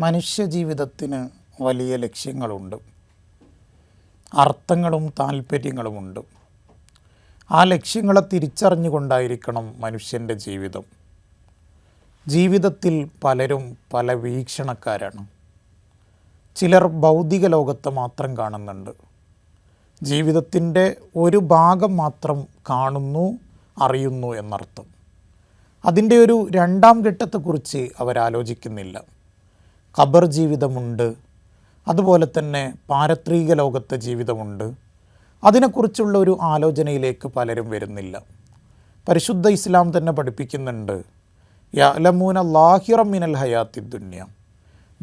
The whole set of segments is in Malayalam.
മനുഷ്യജീവിതത്തിന് വലിയ ലക്ഷ്യങ്ങളുണ്ട്. അർത്ഥങ്ങളും താല്പര്യങ്ങളുമുണ്ട്. ആ ലക്ഷ്യങ്ങളെ തിരിച്ചറിഞ്ഞുകൊണ്ടായിരിക്കണം മനുഷ്യന്റെ ജീവിതം. ജീവിതത്തിൽ പലരും പല വീക്ഷണക്കാരാണ്. ചിലർ ഭൗതിക ലോകത്തെ മാത്രം കാണുന്നുണ്ട്. ജീവിതത്തിന്റെ ഒരു ഭാഗം മാത്രം കാണുന്നു അറിയുന്നു എന്നർത്ഥം. അതിന്റെ ഒരു രണ്ടാം ഘട്ടത്തെക്കുറിച്ച് അവരാലോചിക്കുന്നില്ല. ഖബർ ജീവിതമുണ്ട്. അതുപോലെ തന്നെ പാരത്രിക ലോകത്തെ ജീവിതമുണ്ട്. അതിനെക്കുറിച്ചുള്ള ഒരു ആലോചനയിലേക്ക് പലരും വരുന്നില്ല. പരിശുദ്ധ ഇസ്ലാം തന്നെ പഠിപ്പിക്കുന്നുണ്ട്. യലമൂന ലാഹിറം മിനൽ ഹയാത്തി ദുന്യ.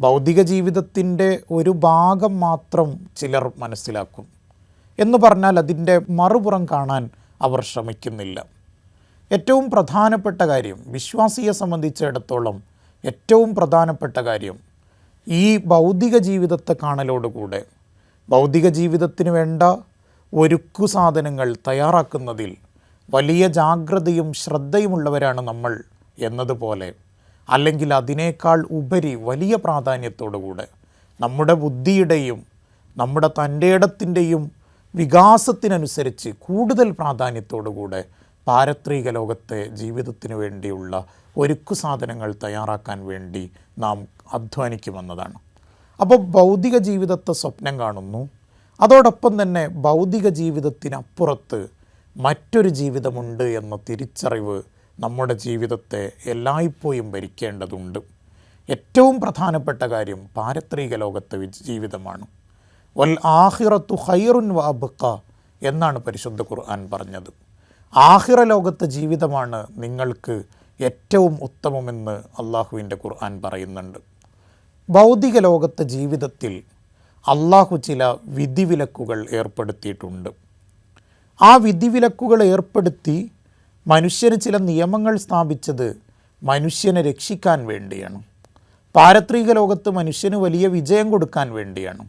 ഭൗതിക ജീവിതത്തിന്റെ ഒരു ഭാഗം മാത്രം ചിലർ മനസ്സിലാക്കും. എന്ന് പറഞ്ഞാൽ അതിന്റെ മറുപുറം കാണാൻ അവർ ശ്രമിക്കുന്നില്ല. ഏറ്റവും പ്രധാനപ്പെട്ട കാര്യം വിശ്വാസിയെ സംബന്ധിച്ചിടത്തോളം ഏറ്റവും പ്രധാനപ്പെട്ട കാര്യം ഈ ഭൗതിക ജീവിതത്തെ കാണലോടുകൂടെ ഭൗതിക ജീവിതത്തിന് വേണ്ട ഒരുക്കു സാധനങ്ങൾ തയ്യാറാക്കുന്നതിൽ വലിയ ജാഗ്രതയും ശ്രദ്ധയുമുള്ളവരാണ് നമ്മൾ എന്നതുപോലെ. അല്ലെങ്കിൽ അതിനേക്കാൾ ഉപരി വലിയ പ്രാധാന്യത്തോടുകൂടെ നമ്മുടെ ബുദ്ധിയുടെയും നമ്മുടെ തന്റെ ഇടത്തിന്റെയും വികാസത്തിനനുസരിച്ച് കൂടുതൽ പ്രാധാന്യത്തോടുകൂടെ പാരത്രിക ലോകത്തെ ജീവിതത്തിന് വേണ്ടിയുള്ള ഒരുക്കു സാധനങ്ങൾ തയ്യാറാക്കാൻ വേണ്ടി നാം അധ്വാനിക്കുമെന്നതാണ് അപ്പോൾ ഭൗതിക ജീവിതത്തെ സ്വപ്നം കാണുന്നു. അതോടൊപ്പം തന്നെ ഭൗതിക ജീവിതത്തിനപ്പുറത്ത് മറ്റൊരു ജീവിതമുണ്ട് എന്ന തിരിച്ചറിവ് നമ്മുടെ ജീവിതത്തെ എല്ലായ്പ്പോഴും ഭരിക്കേണ്ടതുണ്ട്. ഏറ്റവും പ്രധാനപ്പെട്ട കാര്യം പാരത്രിക ലോകത്തെ ജീവിതമാണ്. വൽ ആഹിറത്തു ഹൈറുൻ വാബുക്ക എന്നാണ് പരിശുദ്ധ ഖുർആൻ പറഞ്ഞത്. ആഹിറ ലോകത്തെ ജീവിതമാണ് നിങ്ങൾക്ക് ഏറ്റവും ഉത്തമമെന്ന് അള്ളാഹുവിന്റെ ഖുർആൻ പറയുന്നുണ്ട്. ഭൗതിക ലോകത്തെ ജീവിതത്തിൽ അള്ളാഹു ചില വിധിവിലക്കുകൾ ഏർപ്പെടുത്തിയിട്ടുണ്ട്. ആ വിധിവിലക്കുകൾ ഏർപ്പെടുത്തി മനുഷ്യന് ചില നിയമങ്ങൾ സ്ഥാപിച്ചത് മനുഷ്യനെ രക്ഷിക്കാൻ വേണ്ടിയാണ്. പാരത്രിക ലോകത്ത് മനുഷ്യന് വലിയ വിജയം കൊടുക്കാൻ വേണ്ടിയാണ്.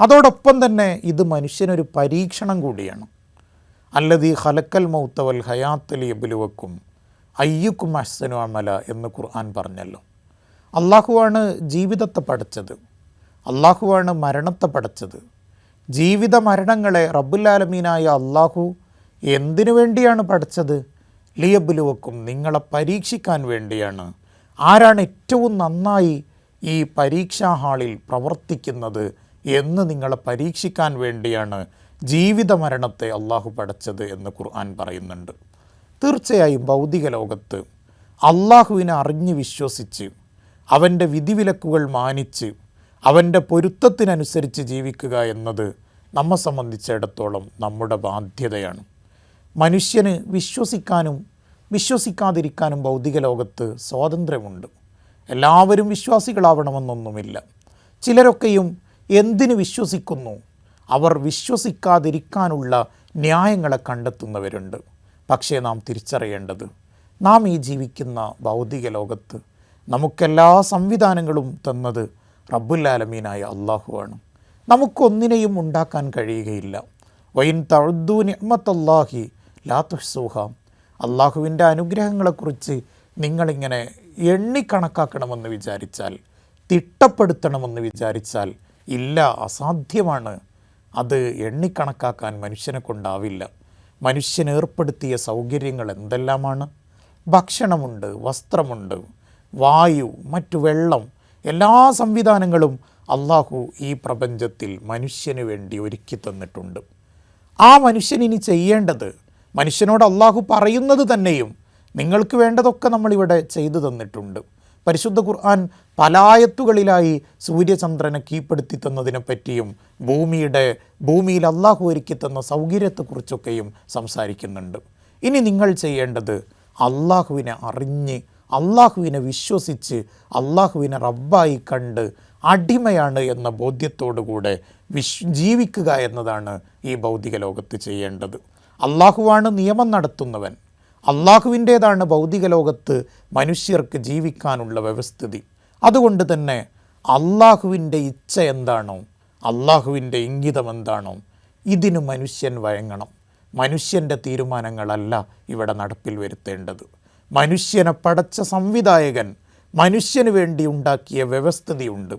അതോടൊപ്പം തന്നെ ഇത് മനുഷ്യനൊരു പരീക്ഷണം കൂടിയാണ്. അല്ലതീ ഹലക്കൽ മൗത്തവൽ ഹയാത്തലി എബുലുവക്കും അയ്യുക്കും അഹ്സനു അമല എന്ന് ഖുർആൻ പറഞ്ഞല്ലോ. അള്ളാഹുവാണ് ജീവിതത്തെ പഠിച്ചത്. അള്ളാഹുവാണ് മരണത്തെ പഠിച്ചത്. ജീവിത മരണങ്ങളെ റബ്ബുല്ലാലമീനായ അള്ളാഹു എന്തിനു വേണ്ടിയാണ് പഠിച്ചത്? ലിയബുലുവക്കും നിങ്ങളെ പരീക്ഷിക്കാൻ വേണ്ടിയാണ്. ആരാണ് ഏറ്റവും നന്നായി ഈ പരീക്ഷാ ഹാളിൽ പ്രവർത്തിക്കുന്നത് എന്ന് നിങ്ങളെ പരീക്ഷിക്കാൻ വേണ്ടിയാണ് ജീവിത മരണത്തെ അള്ളാഹു പഠിച്ചത് എന്ന് ഖുർആൻ പറയുന്നുണ്ട്. തീർച്ചയായും ഭൗതിക ലോകത്ത് അള്ളാഹുവിനെ അറിഞ്ഞ് വിശ്വസിച്ച് അവന്റെ വിധിവിലക്കുകൾ മാനിച്ച് അവന്റെ പൊരുത്തത്തിനനുസരിച്ച് ജീവിക്കുക എന്നത് നമ്മെ സംബന്ധിച്ചിടത്തോളം നമ്മുടെ ബാധ്യതയാണ്. മനുഷ്യന് വിശ്വസിക്കാനും വിശ്വസിക്കാതിരിക്കാനും ഭൗതിക ലോകത്ത് സ്വാതന്ത്ര്യമുണ്ട്. എല്ലാവരും വിശ്വാസികളാവണമെന്നൊന്നുമില്ല. ചിലരൊക്കെയും എന്തിന് വിശ്വസിക്കുന്നു? അവർ വിശ്വസിക്കാതിരിക്കാനുള്ള ന്യായങ്ങളെ കണ്ടെത്തുന്നവരുണ്ട്. പക്ഷേ നാം തിരിച്ചറിയേണ്ടത് നാം ഈ ജീവിക്കുന്ന ഭൗതിക ലോകത്ത് നമുക്കെല്ലാ സംവിധാനങ്ങളും തന്നത് റബ്ബുല്ലാലമീനായ അള്ളാഹുവാണ് നമുക്കൊന്നിനെയും ഉണ്ടാക്കാൻ കഴിയുകയില്ല. വൈൻ തഴുദ്ദു നിഅമത്തല്ലാഹി ലാ തുഹ്സൂഹ. അള്ളാഹുവിന്റെ അനുഗ്രഹങ്ങളെക്കുറിച്ച് നിങ്ങളിങ്ങനെ എണ്ണിക്കണക്കാക്കണമെന്ന് വിചാരിച്ചാൽ തിട്ടപ്പെടുത്തണമെന്ന് വിചാരിച്ചാൽ ഇല്ല അസാധ്യമാണ്. അത് എണ്ണിക്കണക്കാക്കാൻ മനുഷ്യനെ കൊണ്ടാവില്ല. മനുഷ്യൻ ഏർപ്പെടുത്തിയ സൗകര്യങ്ങൾ എന്തെല്ലാമാണ്? ഭക്ഷണമുണ്ട് വസ്ത്രമുണ്ട് വായു മറ്റു വെള്ളം എല്ലാ സംവിധാനങ്ങളും അള്ളാഹു ഈ പ്രപഞ്ചത്തിൽ മനുഷ്യന് വേണ്ടി ഒരുക്കി തന്നിട്ടുണ്ട്. ആ മനുഷ്യൻ ഇനി ചെയ്യേണ്ടത് മനുഷ്യനോട് അള്ളാഹു പറയുന്നത് തന്നെയും നിങ്ങൾക്ക് വേണ്ടതൊക്കെ നമ്മളിവിടെ ചെയ്തു തന്നിട്ടുണ്ട്. പരിശുദ്ധ ഖുർആൻ പലായത്തുകളിലായി സൂര്യചന്ദ്രനെ കീഴ്പ്പെടുത്തി തന്നതിനെ പറ്റിയും ഭൂമിയുടെ ഭൂമിയിൽ അള്ളാഹു ഒരുക്കി തന്ന സൗകര്യത്തെക്കുറിച്ചൊക്കെയും സംസാരിക്കുന്നുണ്ട്. ഇനി നിങ്ങൾ ചെയ്യേണ്ടത് അള്ളാഹുവിനെ അറിഞ്ഞ് അള്ളാഹുവിനെ വിശ്വസിച്ച് അള്ളാഹുവിനെ റബ്ബായി കണ്ട് അടിമയാണ് എന്ന ബോധ്യത്തോടുകൂടെ വിശ് ജീവിക്കുക എന്നതാണ് ഈ ഭൗതിക ലോകത്ത് ചെയ്യേണ്ടത്. അള്ളാഹുവാണ് നിയമം നടത്തുന്നവൻ. അള്ളാഹുവിന്റേതാണ് ഭൗതിക ലോകത്ത് മനുഷ്യർക്ക് ജീവിക്കാനുള്ള വ്യവസ്ഥിതി. അതുകൊണ്ട് തന്നെ അള്ളാഹുവിന്റെ ഇച്ഛ എന്താണോ അള്ളാഹുവിന്റെ ഇംഗിതം എന്താണോ ഇതിന് മനുഷ്യൻ വഴങ്ങണം. മനുഷ്യന്റെ തീരുമാനങ്ങളല്ല ഇവിടെ നടപ്പിൽ വരുത്തേണ്ടത്. മനുഷ്യനെ പടച്ച സംവിധായകൻ മനുഷ്യന് വേണ്ടി ഉണ്ടാക്കിയ വ്യവസ്ഥിതിയുണ്ട്.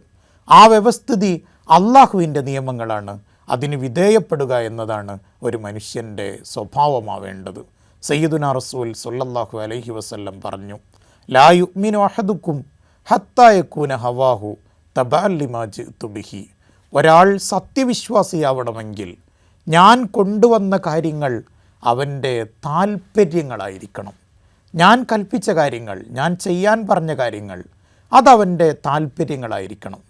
ആ വ്യവസ്ഥിതി അള്ളാഹുവിന്റെ നിയമങ്ങളാണ്. അതിന് വിധേയപ്പെടുക എന്നതാണ് ഒരു മനുഷ്യന്റെ സ്വഭാവമാവേണ്ടത്. സയ്യിദുന റസൂൽ സല്ലല്ലാഹു അലൈഹി വസല്ലം പറഞ്ഞു ലാ യുഅ്മിനു അഹദുക്കും ഹത്തായക്കൂന ഹവാഹു തബാലിമാജ് തുബിഹി ഒരാൾ സത്യവിശ്വാസിയാവണമെങ്കിൽ ഞാൻ കൊണ്ടുവന്ന കാര്യങ്ങൾ അവന്റെ താൽപ്പര്യങ്ങളായിരിക്കണം. ഞാൻ കൽപ്പിച്ച കാര്യങ്ങൾ ഞാൻ ചെയ്യാൻ പറഞ്ഞ കാര്യങ്ങൾ അതവന്റെ താൽപ്പര്യങ്ങളായിരിക്കണം.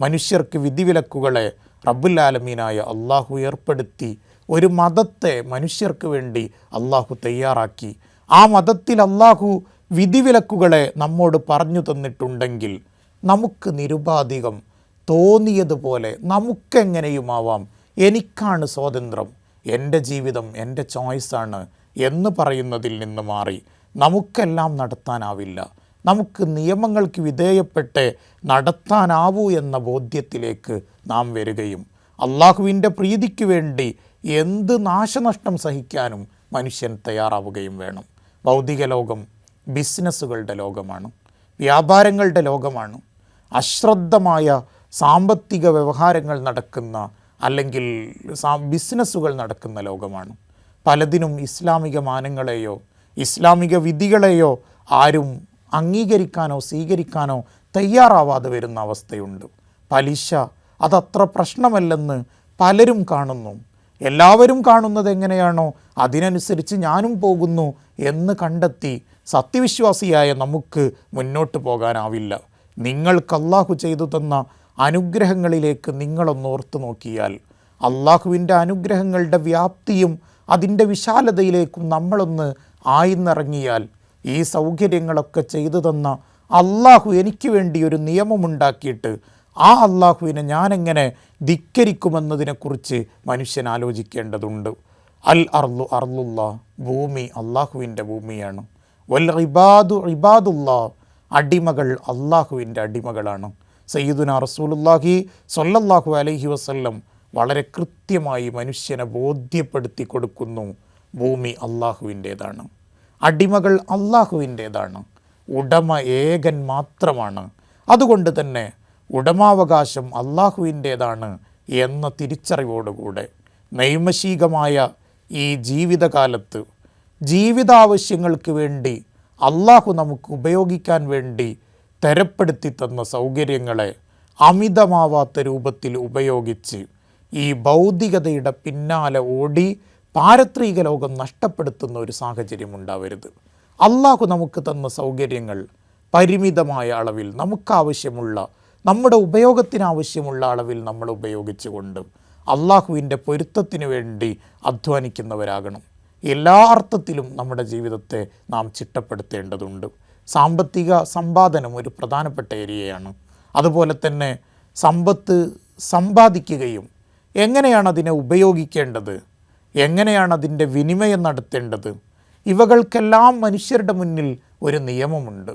മനുഷ്യർക്ക് വിധിവിലക്കുകളെ റബ്ബുല്ലാലമീനായ അള്ളാഹു ഏർപ്പെടുത്തി ഒരു മതത്തെ മനുഷ്യർക്ക് വേണ്ടി അള്ളാഹു തയ്യാറാക്കി. ആ മതത്തിൽ അള്ളാഹു വിധിവിലക്കുകളെ നമ്മോട് പറഞ്ഞു തന്നിട്ടുണ്ടെങ്കിൽ നമുക്ക് നിരുപാധികം തോന്നിയതുപോലെ നമുക്കെങ്ങനെയുമാവാം? എനിക്കാണ് സ്വാതന്ത്ര്യം. എന്റെ ജീവിതം എന്റെ ചോയ്സാണ് എന്ന് പറയുന്നതിൽ നിന്ന് മാറി. നമുക്കെല്ലാം നടത്താനാവില്ല. നമുക്ക് നിയമങ്ങൾക്ക് വിധേയപ്പെട്ട് നടത്താനാവൂ എന്ന ബോധ്യത്തിലേക്ക് നാം വരികയും അള്ളാഹുവിന്റെ പ്രീതിക്ക് വേണ്ടി എന്ത് നാശനഷ്ടം സഹിക്കാനും മനുഷ്യൻ തയ്യാറാവുകയും വേണം. ഭൗതിക ലോകം ബിസിനസ്സുകളുടെ ലോകമാണ്. വ്യാപാരങ്ങളുടെ ലോകമാണ്. അശ്രദ്ധമായ സാമ്പത്തിക വ്യവഹാരങ്ങൾ നടക്കുന്ന അല്ലെങ്കിൽ ബിസിനസ്സുകൾ നടക്കുന്ന ലോകമാണ്. പലതിനും ഇസ്ലാമിക മാനങ്ങളെയോ ഇസ്ലാമിക വിധികളെയോ ആരും അംഗീകരിക്കാനോ സ്വീകരിക്കാനോ തയ്യാറാവാതെ വരുന്ന അവസ്ഥയുണ്ട്. പലിശ അതത്ര പ്രശ്നമല്ലെന്ന് പലരും കാണുന്നു. എല്ലാവരും കാണുന്നത് എങ്ങനെയാണോ അതിനനുസരിച്ച് ഞാനും പോകുന്നു എന്ന് കണ്ടെത്തി സത്യവിശ്വാസിയായ നമുക്ക് മുന്നോട്ട് പോകാനാവില്ല. നിങ്ങൾക്ക് അള്ളാഹു ചെയ്തു തന്ന അനുഗ്രഹങ്ങളിലേക്ക് നിങ്ങളൊന്ന് ഓർത്തു നോക്കിയാൽ അള്ളാഹുവിന്റെ അനുഗ്രഹങ്ങളുടെ വ്യാപ്തിയും അതിന്റെ വിശാലതയിലേക്കും നമ്മളൊന്ന് ആയിന്നിറങ്ങിയാൽ ഈ സൗകര്യങ്ങളൊക്കെ ചെയ്തു തന്ന അള്ളാഹു എനിക്ക് വേണ്ടി ഒരു നിയമമുണ്ടാക്കിയിട്ട് ആ അള്ളാഹുവിനെ ഞാനെങ്ങനെ ധിക്കരിക്കുമെന്നതിനെക്കുറിച്ച് മനുഷ്യൻ ആലോചിക്കേണ്ടതുണ്ട്. അൽ അർലു അർലുല്ല ഭൂമി അള്ളാഹുവിന്റെ ഭൂമിയാണ്. വൽ റിബാദു റിബാദുള്ള അടിമകൾ അള്ളാഹുവിന്റെ അടിമകളാണ്. സയ്യിദുന റസൂലുല്ലാഹി സൊല്ലല്ലാഹു അലഹി വസ്ല്ലം വളരെ കൃത്യമായി മനുഷ്യനെ ബോധ്യപ്പെടുത്തി കൊടുക്കുന്നു. ഭൂമി അള്ളാഹുവിന്റേതാണ്. അടിമകൾ അള്ളാഹുവിന്റേതാണ്. ഉടമ ഏകൻ മാത്രമാണ്. അതുകൊണ്ട് തന്നെ ഉടമാവകാശം അള്ളാഹുവിന്റേതാണ് എന്ന തിരിച്ചറിവോടുകൂടെ നൈമശികമായ ഈ ജീവിതകാലത്ത് ജീവിതാവശ്യങ്ങൾക്ക് വേണ്ടി അള്ളാഹു നമുക്ക് ഉപയോഗിക്കാൻ വേണ്ടി തരപ്പെടുത്തി തന്ന സൗകര്യങ്ങളെ അമിതമാവാത്ത രൂപത്തിൽ ഉപയോഗിച്ച് ഈ ഭൗതികതയുടെ പിന്നാലെ ഓടി പാരത്രിക ലോകം നഷ്ടപ്പെടുത്തുന്ന ഒരു സാഹചര്യം ഉണ്ടാവരുത്. അള്ളാഹു നമുക്ക് തന്ന സൗകര്യങ്ങൾ പരിമിതമായ അളവിൽ നമുക്കാവശ്യമുള്ള നമ്മുടെ ഉപയോഗത്തിനാവശ്യമുള്ള അളവിൽ നമ്മൾ ഉപയോഗിച്ചുകൊണ്ട് അള്ളാഹുവിന്റെ പൊരുത്തത്തിന് വേണ്ടി അധ്വാനിക്കുന്നവരാകണം. എല്ലാ അർത്ഥത്തിലും നമ്മുടെ ജീവിതത്തെ നാം ചിട്ടപ്പെടുത്തേണ്ടതുണ്ട്. സാമ്പത്തിക സമ്പാദനം ഒരു പ്രധാനപ്പെട്ട ഏരിയയാണ്. അതുപോലെ തന്നെ സമ്പത്ത് സമ്പാദിക്കുകയും എങ്ങനെയാണ് അതിനെ ഉപയോഗിക്കേണ്ടത്? എങ്ങനെയാണ് അതിന്റെ വിനിമയം നടത്തേണ്ടത്? ഇവകൾക്കെല്ലാം മനുഷ്യരുടെ മുന്നിൽ ഒരു നിയമമുണ്ട്.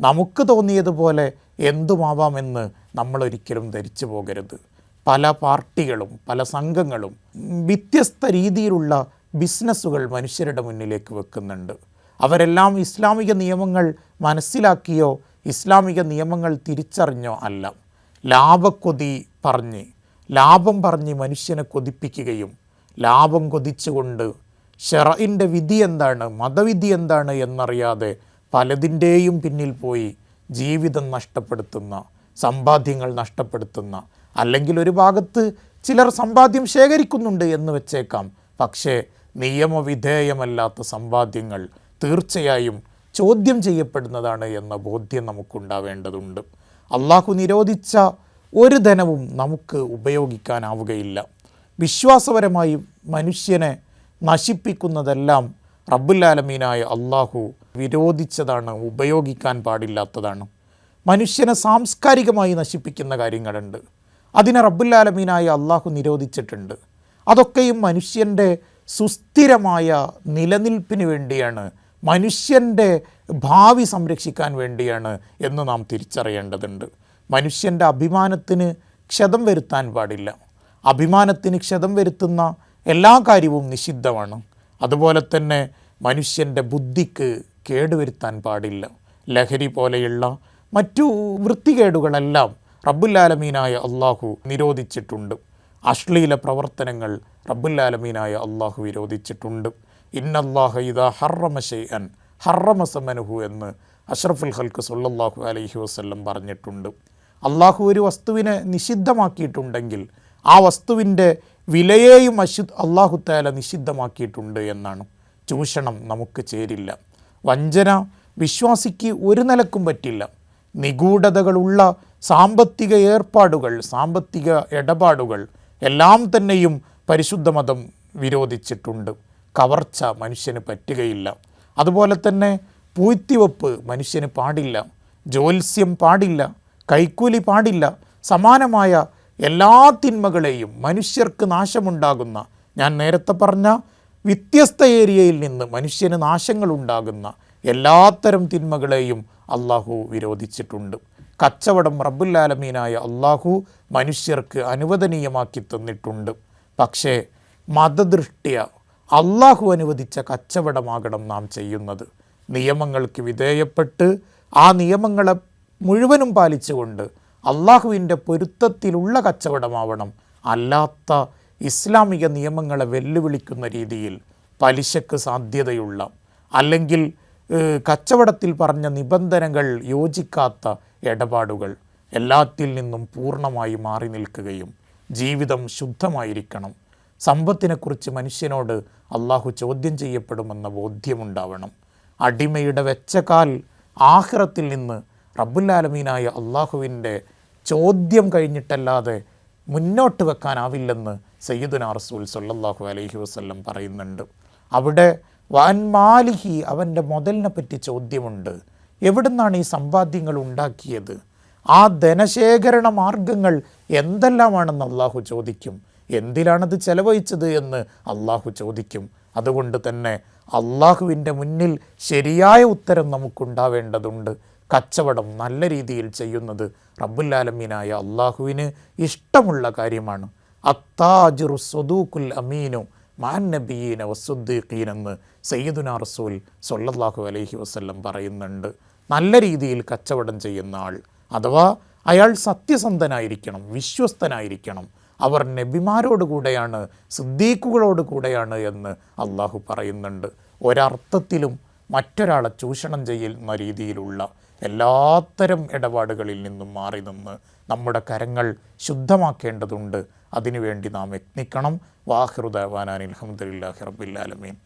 നമുക്ക് തോന്നിയതുപോലെ എന്തുമാവാമെന്ന് നമ്മളൊരിക്കലും ധരിച്ചു പോകരുത്. പല പാർട്ടികളും പല സംഘങ്ങളും വ്യത്യസ്ത രീതിയിലുള്ള ബിസിനസ്സുകൾ മനുഷ്യരുടെ മുന്നിലേക്ക് വെക്കുന്നുണ്ട്. അവരെല്ലാം ഇസ്ലാമിക നിയമങ്ങൾ മനസ്സിലാക്കിയോ ഇസ്ലാമിക നിയമങ്ങൾ തിരിച്ചറിഞ്ഞോ അല്ല. ലാഭക്കൊതി പറഞ്ഞ് ലാഭം പറഞ്ഞ് മനുഷ്യനെ കൊതിപ്പിക്കുകയും ലാഭം കൊതിച്ചുകൊണ്ട് ഷെറയിന്റെ വിധി എന്താണ് മതവിധി എന്താണ് എന്നറിയാതെ പലതിന്റെയും പിന്നിൽ പോയി ജീവിതം നഷ്ടപ്പെടുത്തുന്ന സമ്പാദ്യങ്ങൾ നഷ്ടപ്പെടുത്തുന്ന അല്ലെങ്കിൽ ഒരു ഭാഗത്ത് ചിലർ സമ്പാദ്യം ശേഖരിക്കുന്നുണ്ട് എന്ന് വെച്ചേക്കാം. പക്ഷേ നിയമവിധേയമല്ലാത്ത സമ്പാദ്യങ്ങൾ തീർച്ചയായും ചോദ്യം ചെയ്യപ്പെടുന്നതാണ് എന്ന ബോധ്യം നമുക്കുണ്ടാവേണ്ടതുണ്ട്. അള്ളാഹു നിരോധിച്ച ഒരു ധനവും നമുക്ക് ഉപയോഗിക്കാനാവുകയില്ല. വിശ്വാസപരമായി മനുഷ്യനെ നശിപ്പിക്കുന്നതെല്ലാം റബ്ബുല്ലാലമീനായ അള്ളാഹു വിരോധിച്ചതാണ് ഉപയോഗിക്കാൻ പാടില്ലാത്തതാണ്. മനുഷ്യനെ സാംസ്കാരികമായി നശിപ്പിക്കുന്ന കാര്യങ്ങളുണ്ട്. അതിനെ റബ്ബുല്ലാലമീനായ അള്ളാഹു നിരോധിച്ചിട്ടുണ്ട്. അതൊക്കെയും മനുഷ്യന്റെ സുസ്ഥിരമായ നിലനിൽപ്പിന് വേണ്ടിയാണ് മനുഷ്യന്റെ ഭാവി സംരക്ഷിക്കാൻ വേണ്ടിയാണ് എന്ന് നാം തിരിച്ചറിയേണ്ടതുണ്ട്. മനുഷ്യന്റെ അഭിമാനത്തിന് ക്ഷതം വരുത്താൻ പാടില്ല. അഭിമാനത്തിന് ക്ഷതം വരുത്തുന്ന എല്ലാ കാര്യവും നിഷിദ്ധമാണ്. അതുപോലെ തന്നെ മനുഷ്യന്റെ ബുദ്ധിക്ക് കേടുവരുത്താൻ പാടില്ല. ലഹരി പോലെയുള്ള മറ്റു വൃത്തികേടുകളെല്ലാം റബ്ബുല്ലാലമീനായ അള്ളാഹു നിരോധിച്ചിട്ടുണ്ട്. അശ്ലീല പ്രവർത്തനങ്ങൾ റബ്ബുല്ലാലമീനായ അള്ളാഹു വിരോധിച്ചിട്ടുണ്ട്. ഇന്നല്ലാഹ ഇതാ ഹർറമ അൻ ഹർറമസമനുഹു എന്ന് അഷ്റഫുൽ ഹൽക്ക് സുല്ലാഹു അലഹി വസ്ല്ലം പറഞ്ഞിട്ടുണ്ട്. അള്ളാഹു ഒരു വസ്തുവിനെ നിഷിദ്ധമാക്കിയിട്ടുണ്ടെങ്കിൽ ആ വസ്തുവിന്റെ വിലയെയും അശു അള്ളാഹു താല നിഷിദ്ധമാക്കിയിട്ടുണ്ട് എന്നാണ്. ചൂഷണം നമുക്ക് ചേരില്ല. വഞ്ചന വിശ്വാസിക്ക് ഒരു നിലക്കും പറ്റില്ല. നിഗൂഢതകളുള്ള സാമ്പത്തിക ഏർപ്പാടുകൾ സാമ്പത്തിക ഇടപാടുകൾ എല്ലാം തന്നെയും പരിശുദ്ധ മതം വിരോധിച്ചിട്ടുണ്ട്. കവർച്ച മനുഷ്യന് പറ്റുകയില്ല. അതുപോലെ തന്നെ പൂഴ്ത്തിവെപ്പ് മനുഷ്യന് പാടില്ല. ജ്യോത്സ്യം പാടില്ല. കൈക്കൂലി പാടില്ല. സമാനമായ എല്ലാ തിന്മകളെയും മനുഷ്യർക്ക് നാശമുണ്ടാകുന്ന ഞാൻ നേരത്തെ പറഞ്ഞ വ്യത്യസ്ത ഏരിയയിൽ നിന്ന് മനുഷ്യന് നാശങ്ങളുണ്ടാകുന്ന എല്ലാത്തരം തിന്മകളെയും അള്ളാഹു വിരോധിച്ചിട്ടുണ്ട്. കച്ചവടം റബ്ബുല്ലാലമീനായ അള്ളാഹു മനുഷ്യർക്ക് അനുവദനീയമാക്കി തന്നിട്ടുണ്ട്. പക്ഷേ മതദൃഷ്ട്യ അള്ളാഹു അനുവദിച്ച കച്ചവടമാകണം നാം ചെയ്യുന്നത്. നിയമങ്ങൾക്ക് വിധേയപ്പെട്ട് ആ നിയമങ്ങളെ മുഴുവനും പാലിച്ചുകൊണ്ട് അള്ളാഹുവിന്റെ പൊരുത്തത്തിലുള്ള കച്ചവടമാവണം. അല്ലാത്ത ഇസ്ലാമിക നിയമങ്ങളെ വെല്ലുവിളിക്കുന്ന രീതിയിൽ പലിശക്ക് സാധ്യതയുള്ള അല്ലെങ്കിൽ കച്ചവടത്തിൽ പറഞ്ഞ നിബന്ധനകൾ യോജിക്കാത്ത ഇടപാടുകൾ എല്ലാത്തിൽ നിന്നും പൂർണമായി മാറി നിൽക്കുകയും ജീവിതം ശുദ്ധമായിരിക്കണം. സമ്പത്തിനെക്കുറിച്ച് മനുഷ്യനോട് അള്ളാഹു ചോദ്യം ചെയ്യപ്പെടുമെന്ന ബോധ്യമുണ്ടാവണം. അടിമയുടെ വെച്ച കാൽ ആഹ്റത്തിൽ നിന്ന് റബ്ബുല്ലാലമീനായ അള്ളാഹുവിന്റെ ചോദ്യം കഴിഞ്ഞിട്ടല്ലാതെ മുന്നോട്ട് വെക്കാനാവില്ലെന്ന് സയ്യിദുന റസൂൽ സല്ലല്ലാഹു അലൈഹി വസല്ലം പറയുന്നുണ്ട്. അവിടെ വാൻ മാലിഹി അവന്റെ മുതലിനെ പറ്റി ചോദ്യമുണ്ട്. എവിടുന്നാണ് ഈ സമ്പാദ്യങ്ങൾ ഉണ്ടാക്കിയത്? ആ ധനശേഖരണ മാർഗങ്ങൾ എന്തെല്ലാമാണെന്ന് അള്ളാഹു ചോദിക്കും. എന്തിലാണത് ചെലവഴിച്ചത് എന്ന് അള്ളാഹു ചോദിക്കും. അതുകൊണ്ട് തന്നെ അള്ളാഹുവിന്റെ മുന്നിൽ ശരിയായ ഉത്തരം നമുക്കുണ്ടാവേണ്ടതുണ്ട്. കച്ചവടം നല്ല രീതിയിൽ ചെയ്യുന്നത് റബ്ബുല്ലാലമീനായ അള്ളാഹുവിന് ഇഷ്ടമുള്ള കാര്യമാണ്. അത്താജുറു സ്വദൂക്കുൽ അമീനു മാൻ നബീന വസുദ്ദീഖീൻ എന്ന് സയ്യിദുന റസൂൽ സൊല്ലാഹു അലഹി വസ്ല്ലം പറയുന്നുണ്ട്. നല്ല രീതിയിൽ കച്ചവടം ചെയ്യുന്ന ആൾ അഥവാ അയാൾ സത്യസന്ധനായിരിക്കണം വിശ്വസ്തനായിരിക്കണം അവർ നബിമാരോട് കൂടെയാണ് സിദ്ദീഖുകളോട് കൂടെയാണ് എന്ന് അള്ളാഹു പറയുന്നുണ്ട്. ഒരർത്ഥത്തിലും മറ്റൊരാളെ ചൂഷണം ചെയ്യുന്ന രീതിയിലുള്ള എല്ലാത്തരം ഇടപാടുകളിൽ നിന്നും മാറി നിന്ന് നമ്മുടെ കരങ്ങൾ ശുദ്ധമാക്കേണ്ടതുണ്ട്. അതിനുവേണ്ടി നാം യത്നിക്കണം. വാഹിറുദാൻ അലഹമുല്ലാഹി റബ്ബില്ലാലമീൻ